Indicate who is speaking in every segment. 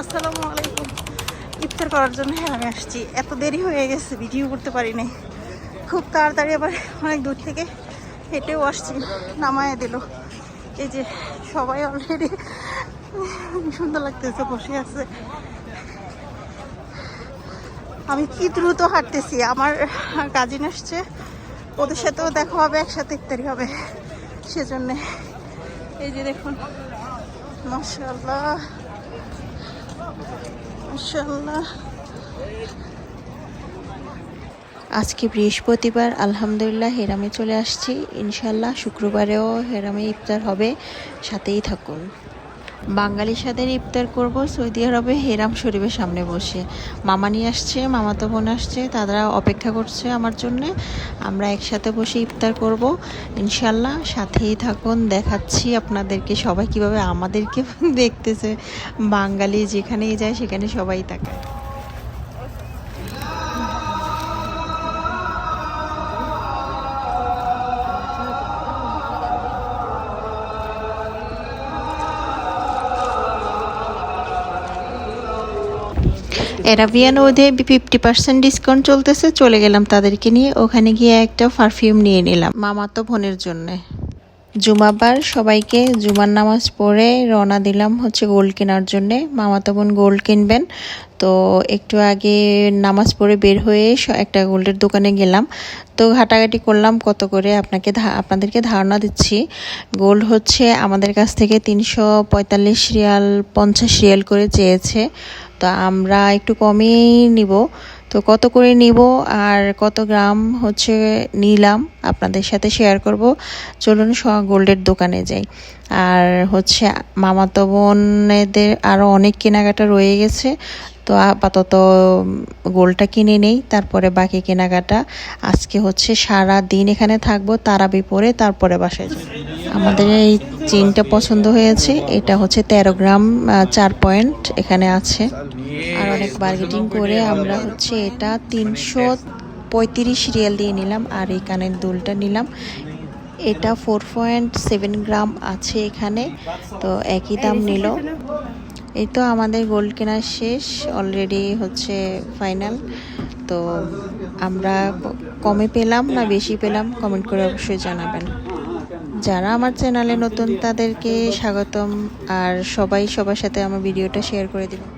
Speaker 1: আসসালামু আলাইকুম। ইফতার করার জন্য হ্যাঁ আমি আসছি। এত দেরি হয়ে গেছে, ভিডিও করতে পারি নাই। খুব তাড়াতাড়ি আবার অনেক দূর থেকে হেঁটেও আসছি, নামায় দিল। এই যে সবাই অলরেডি সুন্দর লাগতেছে, বসে আছে। আমি কি দ্রুত হাঁটতেছি, আমার কাজিন আসছে। ওদের সাথেও দেখা হবে, একসাথে ইফতারি হবে, সেজন্যে। এই যে দেখুন মাশাল্লাহ
Speaker 2: আজকে বৃহস্পতিবার আলহামদুলিল্লাহ হেরামে চলে আসছি। ইনশাল্লাহ শুক্রবারেও হেরামে ইফতার হবে। সাথেই থাকুন। বাঙালি সাথে ইফতার করব, সৌদি আরবে হেরাম শরীফের সামনে বসে। মামা নিয়ে আসছে, মামাতো বোন আসছে, তারা অপেক্ষা করছে আমার জন্যে। আমরা একসাথে বসে ইফতার করব। ইনশাল্লাহ সাথেই থাকুন, দেখাচ্ছি আপনাদেরকে সবাই কীভাবে আমাদেরকে দেখতেছে। বাঙালি যেখানেই যায় সেখানে সবাই তাকায়। এরাবিয়ান ওদের ফিফটি পার্সেন্ট ডিসকাউন্ট চলতেছে, চলে গেলাম তাদেরকে নিয়ে। ওখানে গিয়ে একটা পারফিউম নিয়ে নিলাম। মামাতো বোনের জন্যে। জুমাবার সবাইকে জুমার নামাজ পড়ে রওনা দিলাম হচ্ছে গোল্ড কেনার জন্যে। মামাতো বোন গোল্ড কিনবেন। তো একটু আগে নামাজ পড়ে বের হয়ে একটা গোল্ডের দোকানে গেলাম। তো ঘাটাঘাটি করলাম কত করে আপনাকে আপনাদেরকে ধারণা দিচ্ছি। গোল্ড হচ্ছে আমাদের কাছ থেকে তিনশো পঁয়তাল্লিশ রিয়াল, পঞ্চাশ রিয়াল করে চেয়েছে। তো আমরা একটু কমেই নিব। তো কত করে নিব আর কত গ্রাম হচ্ছে নিলাম? আপনাদের সাথে শেয়ার করব। চলুন গোল্ডের দোকানে যাই। আর হচ্ছে মামাতো বোনেদের আরও অনেক কেনাকাটা রয়ে গেছে। তো আপাতত গোলটা কিনে নেই, তারপরে বাকি কেনাকাটা। আজকে হচ্ছে সারা দিন এখানে থাকব তারাবি পরে তারপরে বাসায় যাব। আমাদের এই চেনটা পছন্দ হয়েছে। এটা হচ্ছে তেরো গ্রাম চার পয়েন্ট এখানে আছে। আর অনেক বার্গেটিং করে আমরা হচ্ছে এটা তিনশো পঁয়ত্রিশ রিয়াল দিয়ে নিলাম আর এই কানের দুলটা নিলাম। এটা ফোর পয়েন্ট সেভেন গ্রাম আছে এখানে, তো একই দাম নিল। এই তো আমাদের গোল্ড কেনা শেষ অলরেডি হচ্ছে ফাইনাল তো আমরা কমে পেলাম না বেশি পেলাম কমেন্ট করে অবশ্যই জানাবেন। যারা আমার চ্যানেলে নতুন তাদেরকে স্বাগতম। আর সবাই সবার সাথে আমার ভিডিওটা শেয়ার করে দিবেন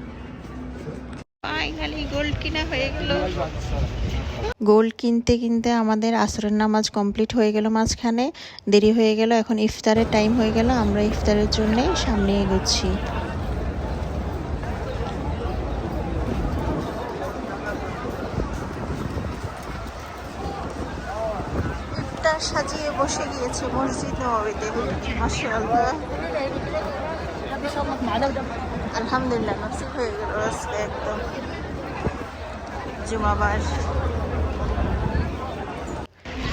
Speaker 2: ফাইনালি গোল্ড কিনা হয়ে গেল। গোল্ড কিনতে কিনতে আমাদের আসরের নামাজ কমপ্লিট হয়ে গেল মাঝখানে। দেরি হয়ে গেল এখন ইফতারের টাইম হয়ে গেল। আমরা ইফতারের জন্যে সামনে এগোচ্ছি।
Speaker 1: সাজিয়ে বসে গিয়েছে মসজিদ মাশাআল্লাহ। আলহামদুলিল্লাহ নসিব হয়ে গেল একদম। জুমাবার।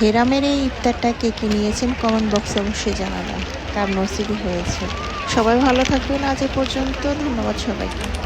Speaker 2: হেরামের এই ইফতারটা কে কে নিয়েছেন কমেন্ট বক্সে অবশ্যই জানাবেন। কার নসিবই হয়েছে। সবাই ভালো থাকবেন আজ এ পর্যন্ত। ধন্যবাদ সবাইকে।